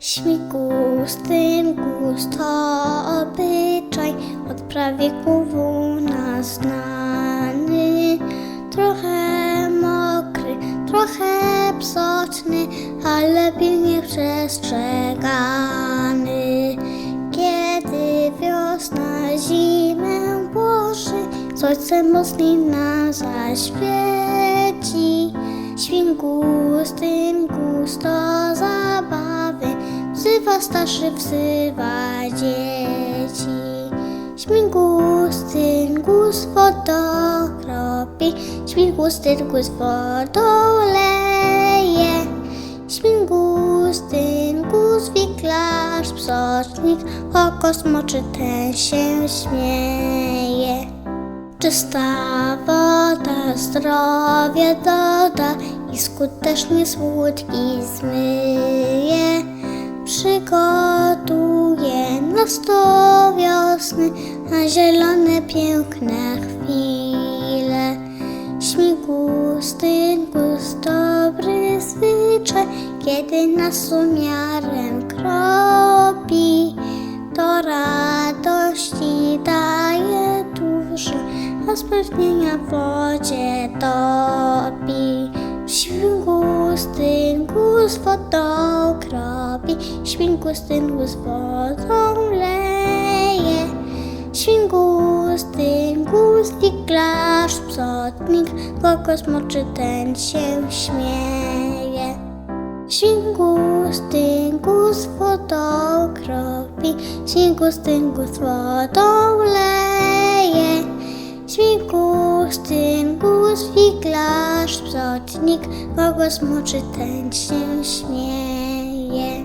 Śmigusty gust to obyczaj od prawieków u nas znany. Trochę mokry, trochę psoczny, ale pilnie przestrzegany. Kiedy wiosna zimę płoszy, słońce mocniej nas zaświeci. Wzywa starszy, wzywa dzieci. Śmigusty gust wodą kropi, śmigusty gust wodą leje. Śmigusty gust, wiklarz, psocznik, oko smoczy, ten się śmieje. Czysta woda zdrowie doda i skutecznie słodki zmyje. Do wiosny na zielone piękne chwile. Śmigusty gust dobry zwyczaj, kiedy nas umiarem kropi, to radości daje dużo, a spełnienia w wodzie topi. Śmigusty gust wodą kropi, śmigusty gust wodą. Śmigusty gust, wiklarz, psotnik, kogo smoczy, ten się śmieje. Śmigusty gust wodą kropi, śmigusty gust wodą leje. Śmigusty gust, wiklarz, psotnik, kogo smoczy, ten się śmieje.